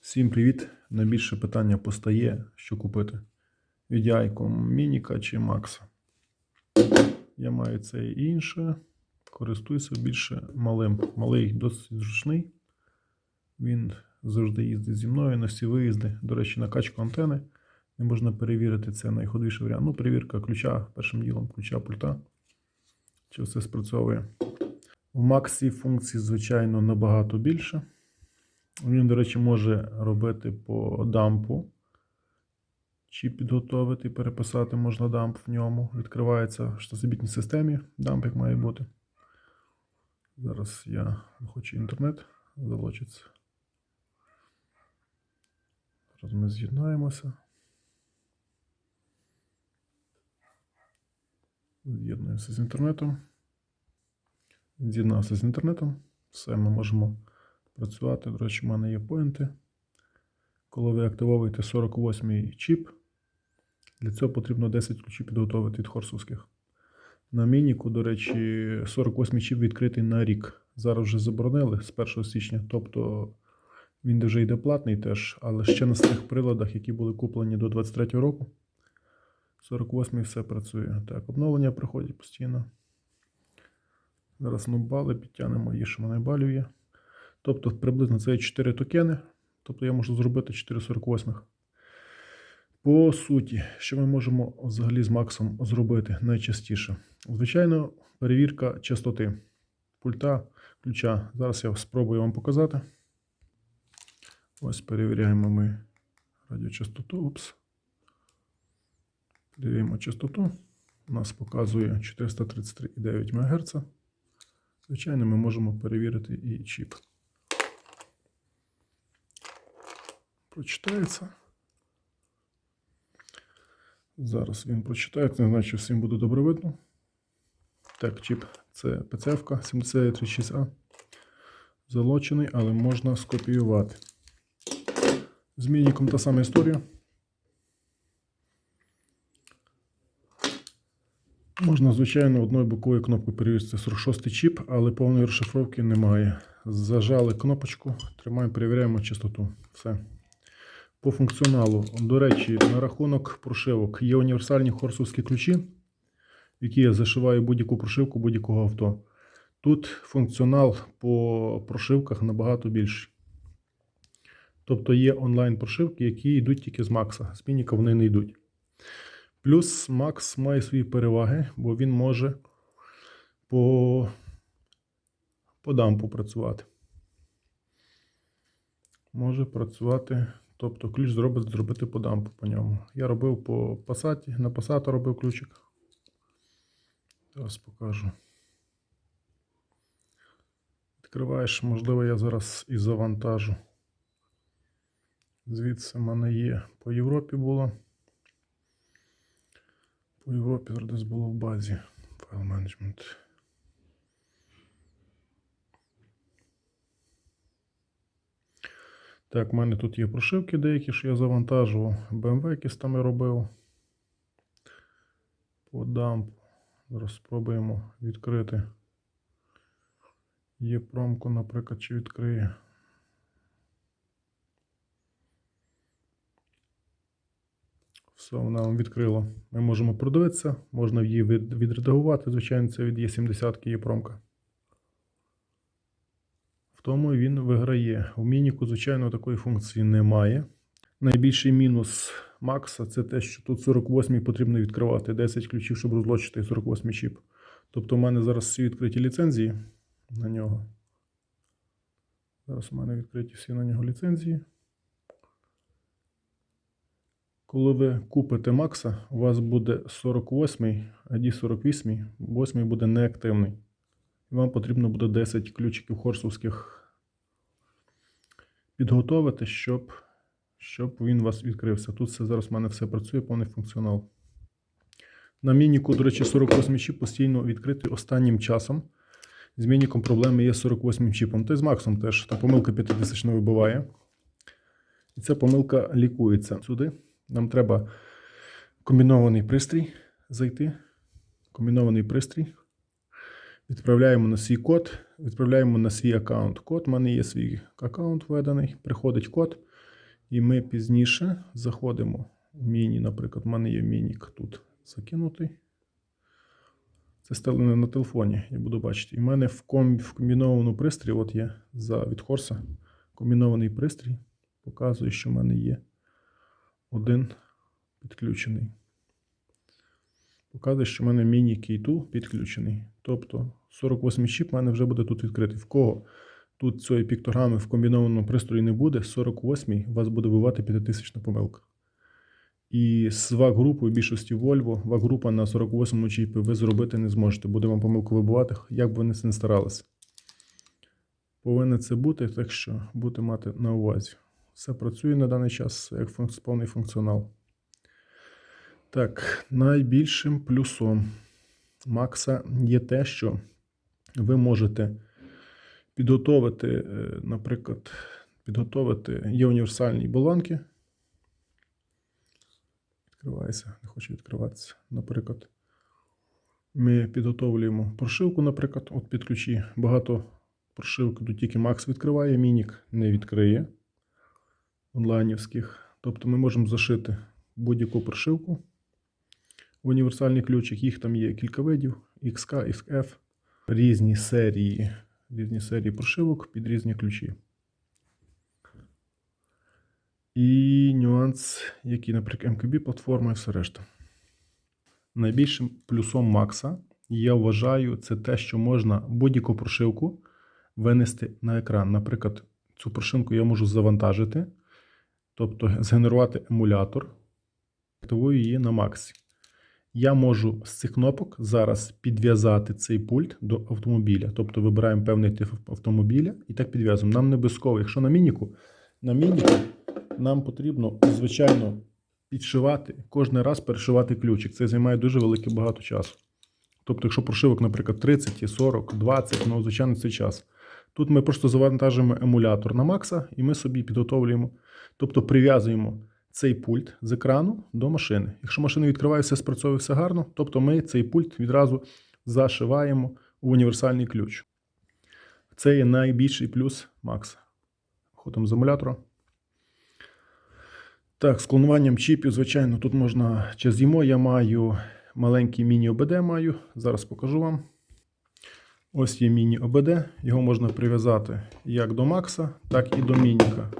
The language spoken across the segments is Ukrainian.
Всім привіт! Найбільше питання постає, що купити. Від Яйком Мініка чи Макса. Я маю це і інше. Користуюся більше малим. Малий досить зручний. Він завжди їздить зі мною на всі виїзди. До речі, на качку антени. Не можна перевірити це найходовіший варіант. Ну, перевірка ключа першим ділом, ключа пульта. Чи все спрацьовує. В Максі функцій, звичайно, набагато більше. Він, до речі, може робити по дампу. Чи підготовити, переписати можна дамп в ньому. Відкривається в штасобітній системі. Дамп як має бути. Зараз я хочу інтернет залочиться. Зараз ми з'єднаємося. З'єднуємося з інтернетом. З'єднався з інтернетом. Все, ми можемо працювати. До речі, в мене є поінти. Коли ви активовуєте 48-й чіп, для цього потрібно 10 ключів підготовити від хорсовських. На мініку, до речі, 48-й чіп відкритий на рік. Зараз вже заборонили з 1 січня. Тобто він вже йде платний теж, але ще на старих приладах, які були куплені до 23-го року. 48-й все працює. Так, обновлення приходять постійно. Зараз ну бали підтягнемо, є, що мене балює. Тобто приблизно це 4 токени. Тобто я можу зробити 448. По суті, що ми можемо взагалі з Максом зробити найчастіше? Звичайно, перевірка частоти пульта ключа. Зараз я спробую вам показати. Ось перевіряємо ми радіочастоту. Упс. Перевіряємо частоту. У нас показує 433,9 МГц. Звичайно, ми можемо перевірити і чіп. Прочитається. Зараз він прочитається, не значить, всім буде добре видно. Так, чіп це PCF 7336A. Залочений, але можна скопіювати. З мініком та сама історія. Можна, звичайно, одною боковою кнопкою перевірити 46 чіп, але повної розшифровки немає. Зажали кнопочку, тримаємо, перевіряємо частоту. Все. По функціоналу, до речі, на рахунок прошивок є універсальні хорсовські ключі, які я зашиваю будь-яку прошивку будь-якого авто. Тут функціонал по прошивках набагато більший. Тобто є онлайн-прошивки, які йдуть тільки з Макса. З Мініка вони не йдуть. Плюс Макс має свої переваги, бо він може по, по дампу працювати. Може працювати, тобто ключ зробить зробити по дампу по ньому. Я робив по пасаті, на пасату робив ключик. Зараз покажу. Відкриваєш, можливо, я зараз і завантажу. Звідси в мене є по Європі було. По Європі десь було в базі файл менеджмент. Так, в мене тут є прошивки деякі, що я завантажував. BMW якісь там я робив. По дампу. Зараз спробуємо відкрити. Є промку, наприклад, чи відкриє. Все, вона вам відкрила. Ми можемо продивитися, можна її відредагувати. Звичайно, це від Є70 є промка. В тому він виграє. У Мініку, звичайно, такої функції немає. Найбільший мінус Макса це те, що тут 48 потрібно відкривати 10 ключів, щоб розлочити 48 чіп. Тобто, у мене зараз всі відкриті ліцензії на нього. Зараз у мене відкриті всі на нього ліцензії. Коли ви купите Макса, у вас буде 48-й, а ді 48-й, 8 буде неактивний. І вам потрібно буде 10 ключиків хорсовських підготовити, щоб, щоб він у вас відкрився. Тут все зараз в мене все працює, повний функціонал. На мініку, до речі, 48 чіп постійно відкритий останнім часом. З мініком проблеми є з 48 чіпом. Та й з Максом теж. Та помилка 5000 не вибиває. І ця помилка лікується сюди. Нам треба комбінований пристрій зайти. Комбінований пристрій. Відправляємо на свій код, відправляємо на свій аккаунт. Код, в мене є свій аккаунт введений. Приходить код. І ми пізніше заходимо в міні. Наприклад, в мене є мінік тут закинутий. Це стелене на телефоні, я буду бачити. І в мене в, ком... в комбінованому пристрій, от є за від Хорса, комбінований пристрій. Показує, що в мене є один підключений. Показує, що в мене міні K2 підключений. Тобто 48 чіп в мене вже буде тут відкритий. В кого тут цієї піктограми в комбінованому пристрої не буде, 48 у вас буде бувати 5000 помилка. І з ВАК-групою більшості Volvo, ВАК-група на 48 чіпі ви зробити не зможете. Буде вам помилку вибивати, як би ви не старалися. Повинно це бути, так що будете мати на увазі. Все працює на даний час як функ- повний функціонал. Так, найбільшим плюсом Макса є те, що ви можете підготовити, е, наприклад, підготовити є універсальні болванки. Відкривається, не хоче відкриватися. Наприклад, ми підготовлюємо прошивку, наприклад, от під ключі. Багато прошивок тут тільки Макс відкриває, Мінік не відкриє онлайнівських. Тобто ми можемо зашити будь-яку прошивку в універсальний ключик. Їх там є кілька видів: XK, XF, різні серії, різні серії прошивок під різні ключі. І нюанс, який, наприклад, MKB платформа і все решта. Найбільшим плюсом Макса, я вважаю, це те, що можна будь-яку прошивку винести на екран. Наприклад, цю прошивку я можу завантажити, тобто згенерувати емулятор, активую її на Максі. Я можу з цих кнопок зараз підв'язати цей пульт до автомобіля. Тобто вибираємо певний тип автомобіля і так підв'язуємо. Нам не обов'язково, якщо на мініку, на мініку нам потрібно, звичайно, підшивати, кожен раз перешивати ключик. Це займає дуже велике багато часу. Тобто, якщо прошивок, наприклад, 30, 40, 20, ну, звичайно, це час. Тут ми просто завантажуємо емулятор на Макса і ми собі підготовлюємо, тобто прив'язуємо цей пульт з екрану до машини. Якщо машина відкриває, все спрацьовує все гарно, тобто ми цей пульт відразу зашиваємо у універсальний ключ. Це є найбільший плюс Макса. Ходимо з емулятора. Так, з клонуванням чіпів, звичайно, тут можна чи з'їмо. Я маю маленький міні-ОБД маю. Зараз покажу вам. Ось є міні-ОБД. Його можна прив'язати як до Макса, так і до Мініка.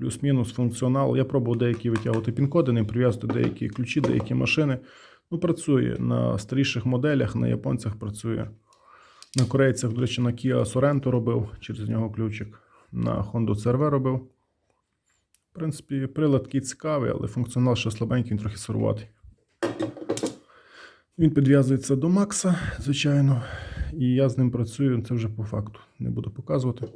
Плюс-мінус функціонал. Я пробував деякі витягувати пін-коди, не прив'язувати деякі ключі, деякі машини. Ну, працює на старіших моделях, на японцях працює. На корейцях, до речі, на Kia Sorento робив через нього ключик. На Honda CRV робив. В принципі, прилад такий цікавий, але функціонал ще слабенький, він трохи сируватий. Він підв'язується до Макса, звичайно, і я з ним працюю, це вже по факту. Не буду показувати.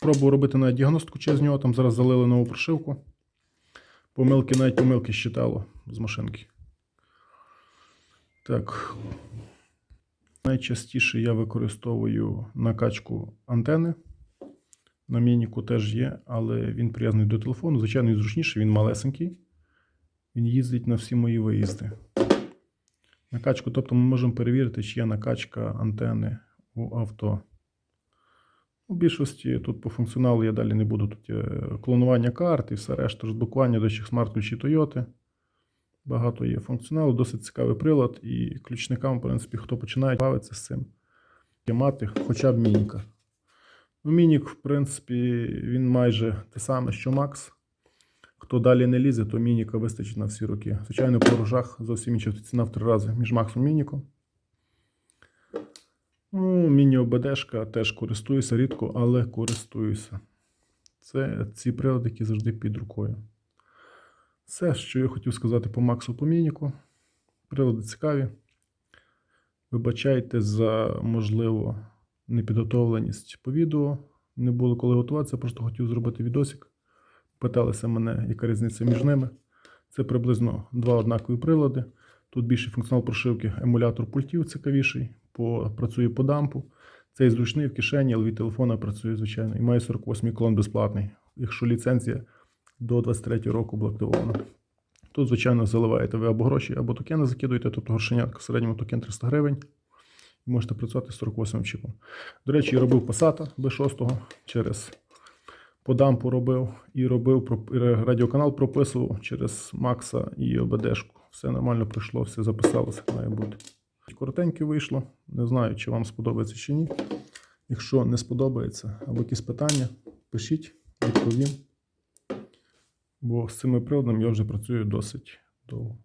Пробував робити навіть діагностику через нього, там зараз залили нову прошивку. Помилки, навіть помилки щитало з машинки. Так. Найчастіше я використовую накачку антени. На мініку теж є, але він прив'язаний до телефону. Звичайно, він зручніший, він малесенький. Він їздить на всі мої виїзди. Накачку, тобто ми можемо перевірити, чи є накачка антени у авто. У більшості тут по функціоналу я далі не буду. Тут клонування карт і все решта, розблокування до смарт-ключі Toyota. Багато є функціоналу, досить цікавий прилад, і ключникам, в принципі, хто починає бавитися з цим, є мати хоча б мініка. Ну, Мінік, в принципі, він майже те саме, що Макс. Хто далі не лізе, то Мініка вистачить на всі роки. Звичайно, по рожах зовсім інша ціна в три рази між Максом і Мініком. Ну, Міні-ОБДшка теж користуюся рідко, але користуюся. Це ці прилади, які завжди під рукою. Все, що я хотів сказати по Максу по Мініку. Прилади цікаві. Вибачайте за, можливо, непідготовленість по відео. Не було коли готуватися, просто хотів зробити відосик. Питалися мене, яка різниця між ними. Це приблизно два однакові прилади. Тут більший функціонал прошивки, емулятор пультів цікавіший, по, працює по дампу. Цей зручний в кишені, але від телефона працює, звичайно. І має 48 клон безплатний, якщо ліцензія до 23 року була активована. Тут, звичайно, заливаєте ви або гроші, або токени закидуєте, тобто грошенятка в середньому токен 300 гривень. І можете працювати з 48 чіпом. До речі, я робив Passat B6 через по дампу робив і робив радіоканал прописував через Макса і ОБДшку. Все нормально пройшло, все записалося, має бути. Коротеньке вийшло. Не знаю, чи вам сподобається чи ні. Якщо не сподобається або якісь питання, пишіть, відповім. Бо з цими приводом я вже працюю досить довго.